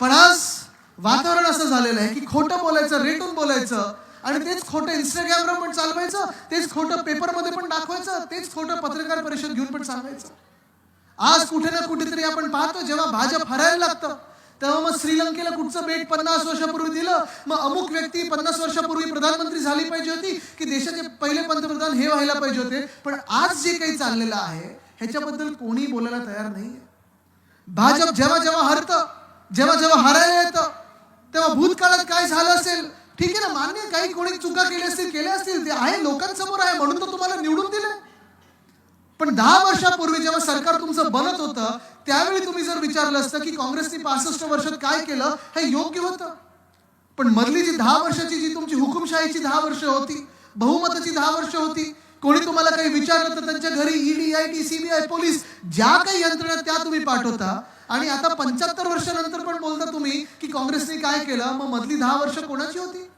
पण आज वातावरण असं झालेलं आहे की खोटं बोलायचं रेटून बोलायचं आणि तेच खोटं इंस्टाग्रामवर पण चालवायचं तेच खोटं पेपरमध्ये पण दाखवायचं तेच खोटं पत्रकार परिषद घेऊन पण सांगायचं आज कुठे ना कुठेतरी आपण पाहतो जेव्हा भाजप हरायला लागतं तेव्हा मग श्रीलंकेला कुठचं बेट पन्नास वर्षापूर्वी दिलं मग अमुक व्यक्ती पन्नास वर्षापूर्वी प्रधानमंत्री झाली पाहिजे होती की देशाचे पहिले पंतप्रधान हे व्हायला पाहिजे होते. पण आज जे काही चाललेलं आहे ह्याच्याबद्दल कोणी बोलायला तयार नाही भाजप जेव्हा जेव्हा हरतं जेव्हा जेव्हा हरायला येतं तेव्हा भूतकाळात काय झालं असेल? ठीक आहे ना मान्य काही कोणी चुका केल्या असतील केल्या असतील ते आहे लोकांसमोर आहे म्हणून तर तुम्हाला निवडून दिले पण दहा वर्षापूर्वी जेव्हा सरकार तुमचं बनत होतं त्यावेळी तुम्ही जर विचारलं असतं की काँग्रेसने पासष्ट वर्षात काय केलं हे योग्य होतं. पण मधली जी दहा वर्षाची जी तुमची हुकुमशाहीची दहा वर्ष होती बहुमताची दहा वर्ष होती कोणी तुम्हाला काही विचारलं तर त्यांच्या घरी ई सीआयडी सीबीआय पोलीस ज्या काही यंत्रणा त्या तुम्ही पाठवता आणि आता पंच्याहत्तर वर्षानंतर पण बोलता तुम्ही की काँग्रेसने काय केलं मग मधली दहा वर्ष कोणाची होती?